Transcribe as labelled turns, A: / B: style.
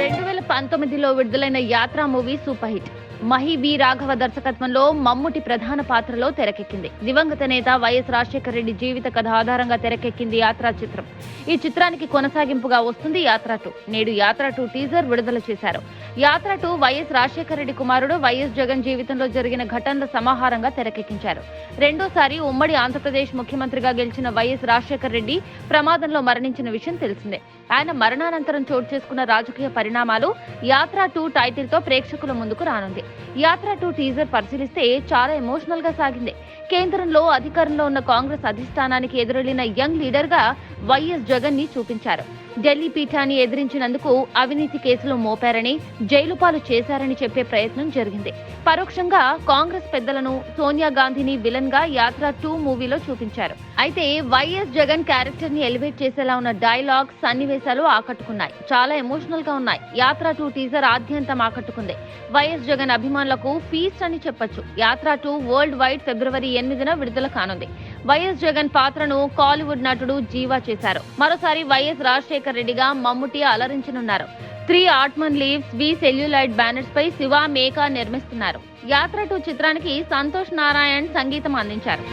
A: రెండు వేల పంతొమ్మిదిలో విడుదలైన Yatra movie super hit Mahi V Raghava దర్శకత్వంలో మమ్ముటి ప్రధాన పాత్రలో తెరకెక్కింది. దివంగత నేత వైఎస్ రాజశేఖర రెడ్డి జీవిత కథ ఆధారంగా తెరకెక్కింది యాత్రా చిత్రం. ఈ చిత్రానికి కొనసాగింపుగా వస్తుంది యాత్ర టూ. నేడు యాత్ర టూ టీజర్ విడుదల చేశారు. యాత్ర టూ వైఎస్ రాజశేఖర రెడ్డి కుమారుడు వైఎస్ జగన్ జీవితంలో జరిగిన ఘటనల సమాహారంగా తెరకెక్కించారు. రెండోసారి ఉమ్మడి ఆంధ్రప్రదేశ్ ముఖ్యమంత్రిగా గెలిచిన వైఎస్ రాజశేఖర రెడ్డి ప్రమాదంలో మరణించిన విషయం తెలిసిందే. ఆయన మరణానంతరం చోటు చేసుకున్న రాజకీయ పరిణామాలు యాత్ర టూ టైటిల్తో ప్రేక్షకుల ముందుకు రానుంది. యాత్ర టూ టీజర్ పరిశీలిస్తే చాలా ఎమోషనల్గా సాగింది. కేంద్రంలో అధికారంలో ఉన్న కాంగ్రెస్ అధిష్టానానికి ఎదురెళ్ళిన యంగ్ లీడర్గా వైఎస్ జగన్ని చూపించారు. ఢిల్లీ పీఠాన్ని ఎదిరించినందుకు అవినీతి కేసులు మోపారని జైలు పాలు చేశారని చెప్పే ప్రయత్నం జరిగింది. పరోక్షంగా కాంగ్రెస్ పెద్దలను సోనియా గాంధీని విలన్గా యాత్ర టూ మూవీలో చూపించారు. అయితే వైఎస్ జగన్ క్యారెక్టర్ని ఎలివేట్ చేసేలా ఉన్న డైలాగ్ సన్నివేశాలు ఆకట్టుకున్నాయి. చాలా ఎమోషనల్గా ఉన్నాయి. యాత్ర టూ టీజర్ ఆద్యంతం ఆకట్టుకుంది. వైఎస్ జగన్ అభిమానులకు ఫీస్ట్ అని చెప్పొచ్చు. యాత్ర టూ వరల్డ్ వైడ్ ఫిబ్రవరి ఎనిమిదిన విడుదల కానుంది. వైఎస్ జగన్ పాత్రను కాలీవుడ్ నటుడు జీవా చేశారు. మరోసారి వైఎస్ రాజశేఖర్ రెడ్డిగా Mammootty అలరించనున్నారు. Three autumn leaves V celluloid banners పై శివ మేకా నిర్మిస్తున్నారు. యాత్ర టూ చిత్రానికి సంతోష్ నారాయణ్ సంగీతం అందించారు.